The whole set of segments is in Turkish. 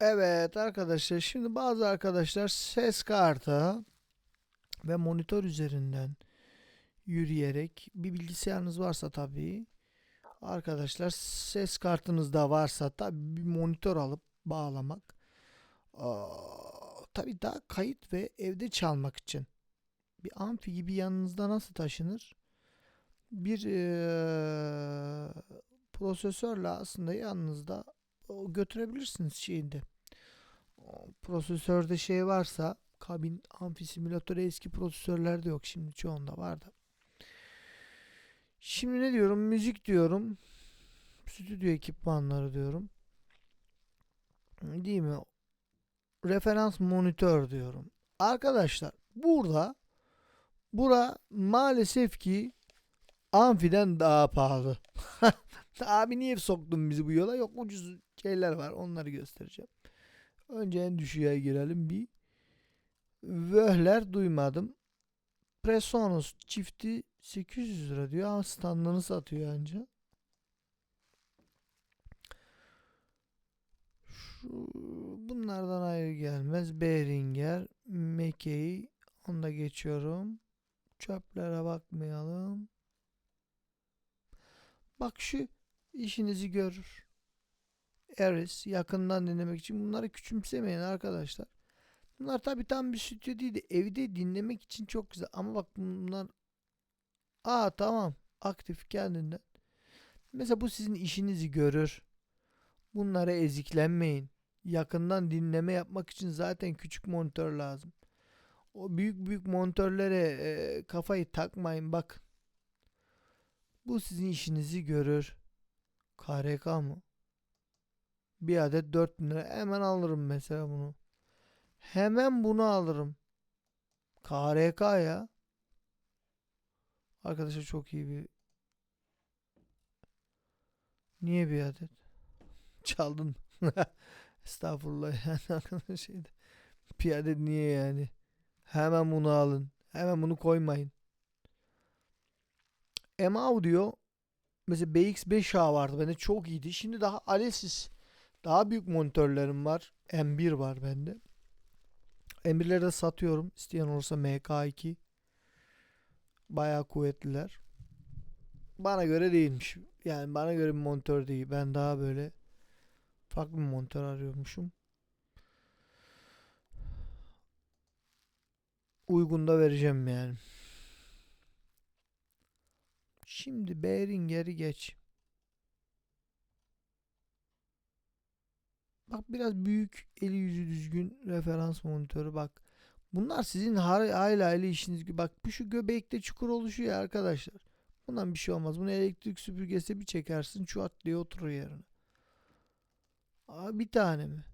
Evet arkadaşlar şimdi bazı arkadaşlar ses kartı ve monitör üzerinden yürüyerek bir bilgisayarınız varsa tabii arkadaşlar ses kartınız da varsa tabii bir monitör alıp bağlamak tabii daha kayıt ve evde çalmak için bir amfi gibi yanınızda nasıl taşınır? Bir eee, prosesörle aslında yanınızda götürebilirsiniz şeyinde. Prosesörde şey varsa kabin amfi simülatörü eski prosesörlerde yok şimdi çoğunda var da. Şimdi ne diyorum? Müzik diyorum. Stüdyo ekipmanları diyorum. Değil mi? Referans monitör diyorum. Arkadaşlar burada bura maalesef ki amfiden daha pahalı. Abi niye soktun bizi bu yola? Yok ucuz şeyler var. Onları göstereceğim. Önce en düşüğe girelim bir. Vöhler duymadım. Presonus çifti 800 lira diyor ama standını satıyor anca. Şu, bunlardan ayrı gelmez. Behringer, Mackey, onu da geçiyorum. Çöplere bakmayalım. Bak şu işinizi görür. Eris yakından dinlemek için bunları küçümsemeyin arkadaşlar. Bunlar tabi tam bir stüdyo değil de evde dinlemek için çok güzel ama bak bunlar Aa tamam aktif kendinden. Mesela bu sizin işinizi görür. Bunlara eziklenmeyin. Yakından dinleme yapmak için zaten küçük monitör lazım. O büyük büyük monitörlere e, kafayı takmayın bak. Bu sizin işinizi görür. KRK mı? Bir adet 4000 lira. Hemen alırım mesela bunu. Hemen bunu alırım. KRK ya. Arkadaşlar çok iyi bir Niye bir adet? Çaldın. Estağfurullah yani arkadaşlar şeyde. Bir adet niye yani? Hemen bunu alın. Hemen bunu koymayın. M Audio mesela BX5A vardı bende çok iyiydi. Şimdi daha Alesis daha büyük monitörlerim var. M1 var bende. M1'leri de satıyorum. İsteyen olursa MK2. Bayağı kuvvetliler. Bana göre değilmiş. Yani bana göre bir monitör değil. Ben daha böyle farklı bir monitör arıyormuşum. Uygun da vereceğim yani. Şimdi Behringer'i geç. Bak biraz büyük, eli yüzü düzgün referans monitörü bak. Bunlar sizin hayli hayli işiniz gibi. Bak bu şu göbekte çukur oluşuyor arkadaşlar. Bundan bir şey olmaz. Bunu elektrik süpürgesi bir çekersin çuat diye oturur yerine. Aa, bir tane mi?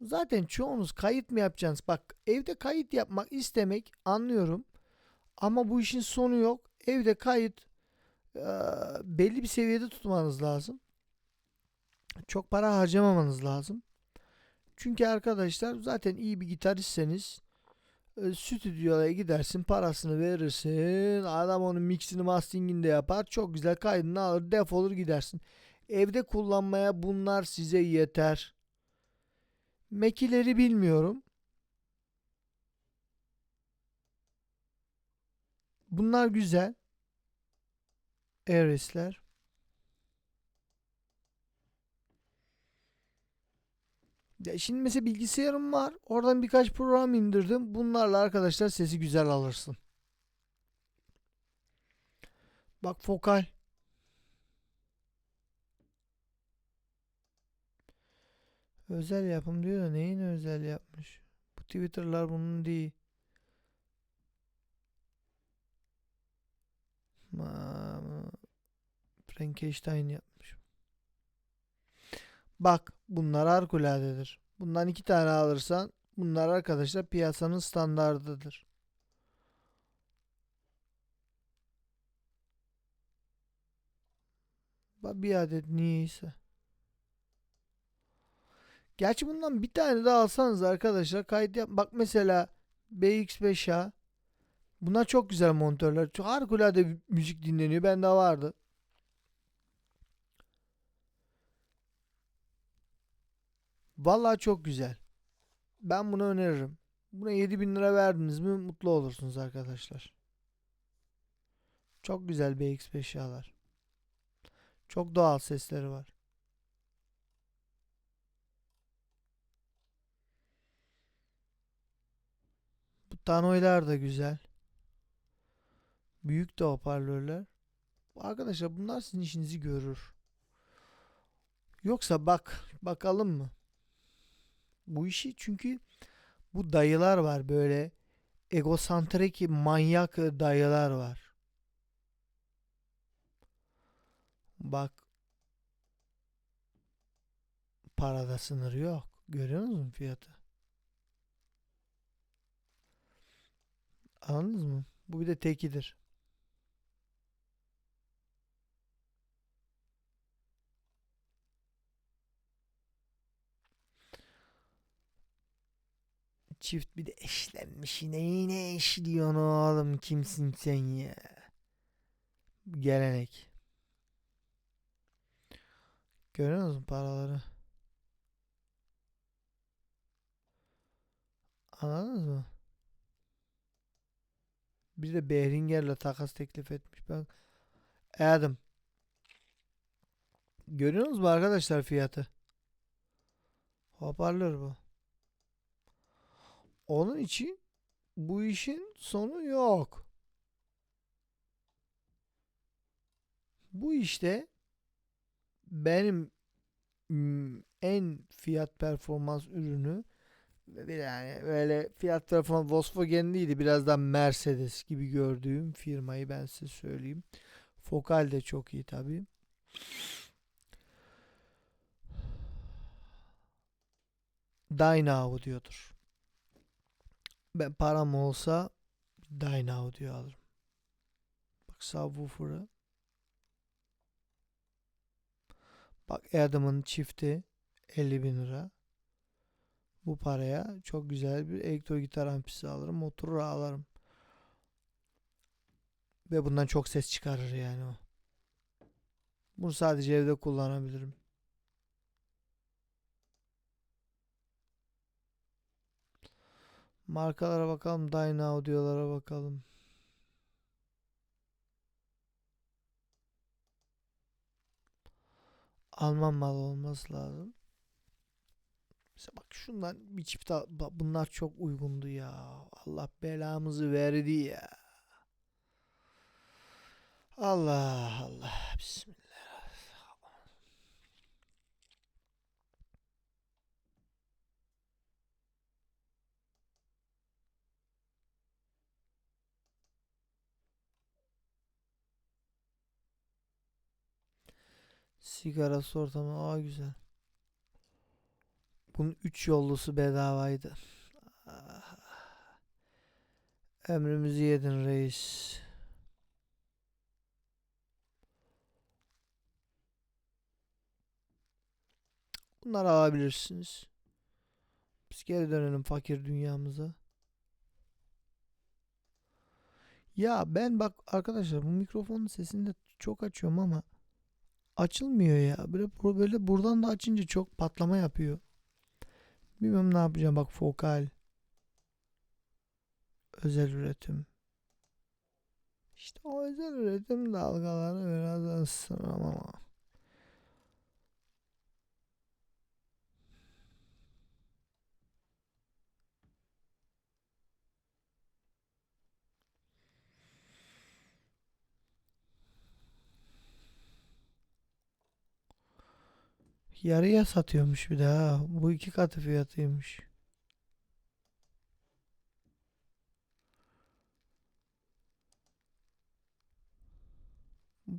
Zaten çoğunuz kayıt mı yapacaksınız? Bak evde kayıt yapmak istemek anlıyorum. Ama bu işin sonu yok. Evde kayıt eee, belli bir seviyede tutmanız lazım. Çok para harcamamanız lazım. Çünkü arkadaşlar zaten iyi bir gitaristseniz e, stüdyoya gidersin parasını verirsin adam onun mixini masteringini de yapar çok güzel kaydını alır defolur gidersin evde kullanmaya bunlar size yeter Mac'ileri bilmiyorum bunlar güzel Ares'ler Ya şimdi mesela bilgisayarım var. Oradan birkaç program indirdim. Bunlarla arkadaşlar sesi güzel alırsın. Bak Fokal. Özel yapım diyor da neyin özel yapmış? Bu Twitter'lar bunun değil. Frankenstein yapmış. Bak bunlar harikuladedir. Bundan iki tane alırsan bunlar arkadaşlar piyasanın standardıdır. Bak bir adet niyeyse. Gerçi bundan bir tane daha alsanız arkadaşlar kayıt yap. Bak mesela BX5A. Bunlar çok güzel monitörler. Çok harikulade müzik dinleniyor. Bende vardı. Vallahi çok güzel. Ben bunu öneririm. Buna 7000 lira verdiniz mi mutlu olursunuz arkadaşlar. Çok güzel BX eşyalar. Çok doğal sesleri var. Bu tanoylar da güzel. Büyük de hoparlörler. Arkadaşlar bunlar sizin işinizi görür. Yoksa bak bakalım mı? Bu işi çünkü bu dayılar var böyle egosantrik manyak dayılar var. Bak parada sınır yok. Görüyor musun fiyatı? Anladınız mı? Bu bir de tekidir. Çift bir de eşlenmiş yine. Yine eşliyorsun oğlum kimsin sen ya? Gelenek. Görüyor musun paraları? Anladınız mı? Bir de Behringer'le takas teklif etmiş. Ben Adam. Görüyor musunuz mu arkadaşlar fiyatı? Hoparlör bu onun için bu işin sonu yok. Bu işte benim en fiyat performans ürünü yani böyle fiyat performans Volkswagen değildi biraz da Mercedes gibi gördüğüm firmayı ben size söyleyeyim. Fokal de çok iyi tabi. Dyna diyordur. Ben param olsa Dyna Audio alırım. Bak subwoofer'ı. Bak Adam'ın çifti 50 bin lira. Bu paraya çok güzel bir elektro gitar ampisi alırım. Oturur ağlarım. Ve bundan çok ses çıkarır yani o. Bunu sadece evde kullanabilirim. Markalara bakalım. Dyna Audio'lara bakalım. Alman malı olması lazım. Mesela bak şundan bir çift al. Bunlar çok uygundu ya. Allah belamızı verdi ya. Allah Allah. Bismillah. Sigarası ortamı. Aa güzel. Bunun 3 yollusu bedavaydı. Ah. Ömrümüzü yedin reis. Bunları alabilirsiniz. Biz geri dönelim fakir dünyamıza. Ya ben bak arkadaşlar bu mikrofonun sesini de çok açıyorum ama açılmıyor ya. Böyle, böyle buradan da açınca çok patlama yapıyor. Bilmiyorum ne yapacağım bak fokal. Özel üretim. İşte o özel üretim dalgaları biraz ısınır Yarıya satıyormuş bir daha. Bu iki katı fiyatıymış.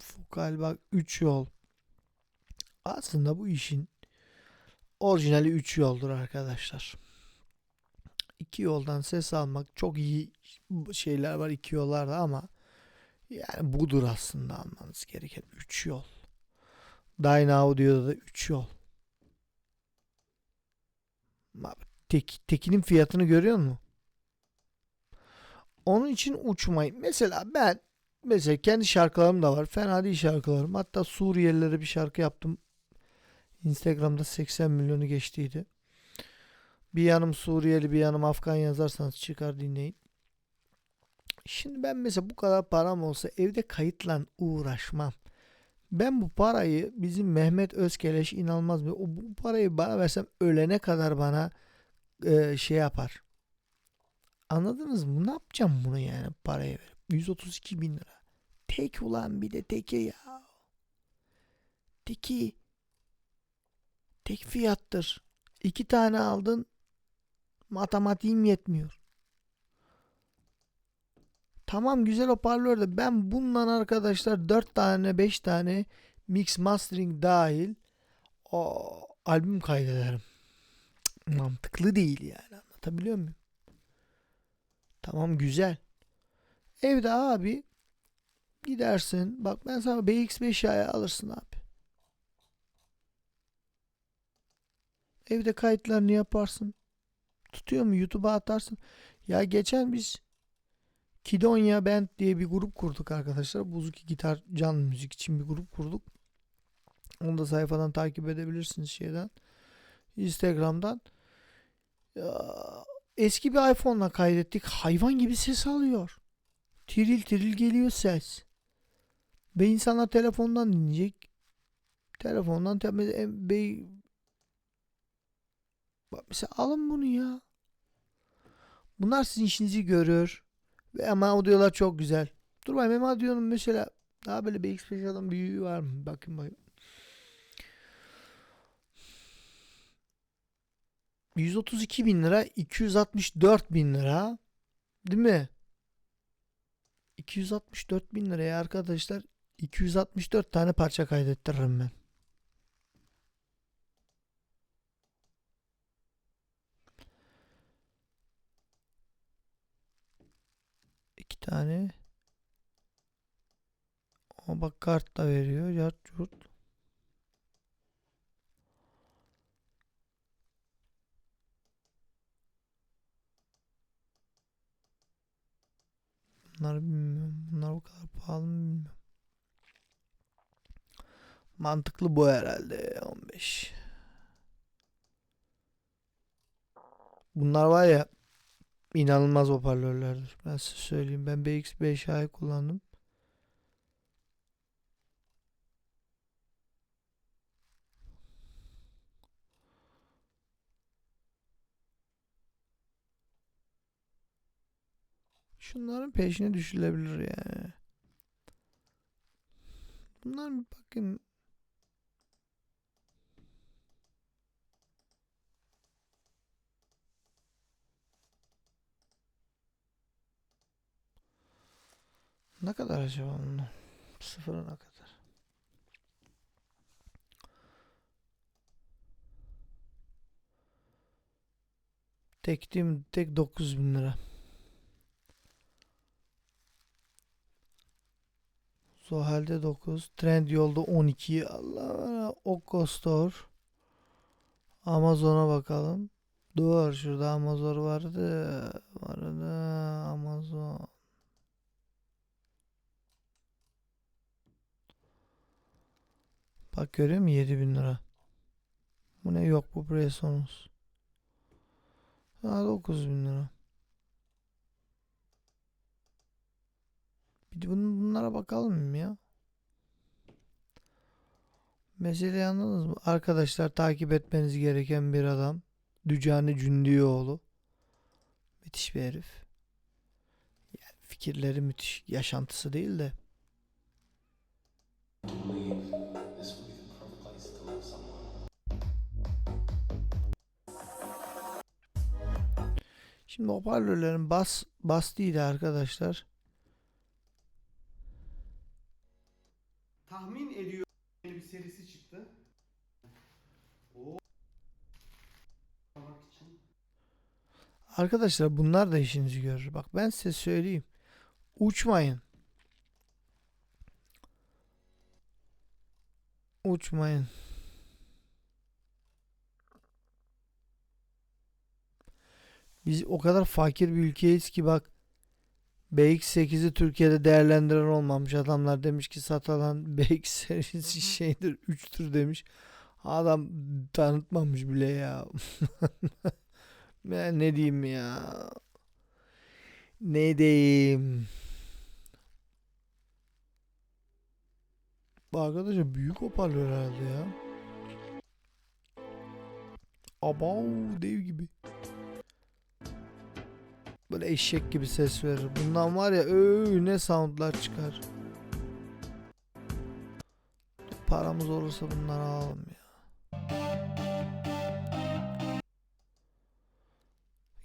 Fokal bak 3 yol. Aslında bu işin orijinali 3 yoldur arkadaşlar. İki yoldan ses almak çok iyi şeyler var iki yollarda ama yani budur aslında almanız gereken 3 yol. Dyna Audio'da da 3 yol. Tek, tekinin fiyatını görüyor musun? Onun için uçmayın. Mesela ben mesela kendi şarkılarım da var. Fena değil şarkılarım. Hatta Suriyelilere bir şarkı yaptım. Instagram'da 80 milyonu geçtiydi. Bir yanım Suriyeli bir yanım Afgan yazarsanız çıkar dinleyin. Şimdi ben mesela bu kadar param olsa evde kayıtla uğraşmam. Ben bu parayı bizim Mehmet Özkeleş inanılmaz bir o bu parayı bana versem ölene kadar bana e, şey yapar. Anladınız mı? Ne yapacağım bunu yani paraya verip? 132 bin lira. Tek ulan bir de teki ya. Teki. Tek fiyattır. İki tane aldın. Matematiğim yetmiyor. Tamam güzel hoparlör de ben bundan arkadaşlar 4 tane 5 tane mix mastering dahil o albüm kaydederim. Mantıklı değil yani anlatabiliyor muyum? Tamam güzel. Evde abi gidersin. Bak ben sana BX5'i alırsın abi. Evde kayıtlarını yaparsın. Tutuyor mu? YouTube'a atarsın. Ya geçen biz Kidonya Band diye bir grup kurduk arkadaşlar. Buzuki gitar canlı müzik için bir grup kurduk. Onu da sayfadan takip edebilirsiniz şeyden. Instagram'dan. Eski bir iPhone'la kaydettik. Hayvan gibi ses alıyor. Tiril tiril geliyor ses. Ve insanlar telefondan dinleyecek. Telefondan te- be- Bak mesela alın bunu ya. Bunlar sizin işinizi görür. Ve ama audiolar çok güzel. Dur bakayım hem audionun mesela daha böyle BX5'den büyüğü var mı? Bakın bakayım. 132 bin lira, 264 bin lira. Değil mi? 264 bin liraya arkadaşlar 264 tane parça kaydettiririm ben. Tane. Ama bak kart da veriyor. Yart yurt. Bunları bilmiyorum. Bunlar bu kadar pahalı mı bilmiyorum. Mantıklı bu herhalde 15. Bunlar var ya inanılmaz hoparlörlerdir. Ben size söyleyeyim. Ben BX5A'yı kullandım. Şunların peşine düşülebilir yani. Bunlar bakın ne kadar acaba bunlar? Sıfırına kadar. Tek değil mi? Tek 9000 lira. Zohal'de 9. Trendyol'da 12. Allah Okko Store. Amazon'a bakalım. Dur şurada Amazon vardı. Vardı Amazon. Bak görüyor musun 7000 lira. Bu ne yok bu Presonus. Ha 9000 lira. Bir de bun- bunlara bakalım ya? Meseleyi anladınız mı? Arkadaşlar takip etmeniz gereken bir adam. Dücani Cündioğlu. Müthiş bir herif. Yani fikirleri müthiş. Yaşantısı değil de. Şimdi hoparlörlerin bas bastıydı arkadaşlar. tahmin ediyor bir serisi çıktı. Arkadaşlar bunlar da işinizi görür. Bak ben size söyleyeyim. Uçmayın. Uçmayın. Biz o kadar fakir bir ülkeyiz ki bak BX8'i Türkiye'de değerlendiren olmamış. Adamlar demiş ki satılan BX serisi şeydir 3'tür demiş. Adam tanıtmamış bile ya. Ben ne diyeyim ya? Ne diyeyim? Bu arkadaşlar büyük hoparlör herhalde ya. Abav dev gibi. Böyle eşek gibi ses verir. Bundan var ya öyle ne soundlar çıkar. Paramız olursa bunları alalım ya.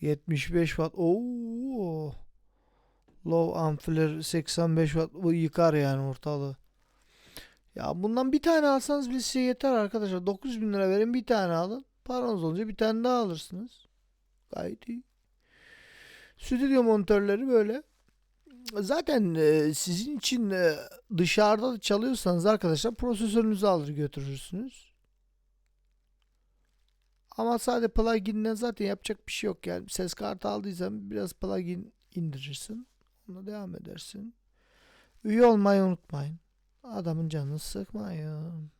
75 watt. Oo. Low amfiler 85 watt. Bu yıkar yani ortalığı. Ya bundan bir tane alsanız bile size yeter arkadaşlar. 9000 lira verin bir tane alın. Paranız olunca bir tane daha alırsınız. Gayet iyi. Stüdyo monitörleri böyle. Zaten e, sizin için e, dışarıda da çalıyorsanız arkadaşlar prosesörünüzü alır götürürsünüz. Ama sadece plugin'den zaten yapacak bir şey yok yani. Ses kartı aldıysan biraz plugin indirirsin. Ona devam edersin. Üye olmayı unutmayın. Adamın canını sıkmayın.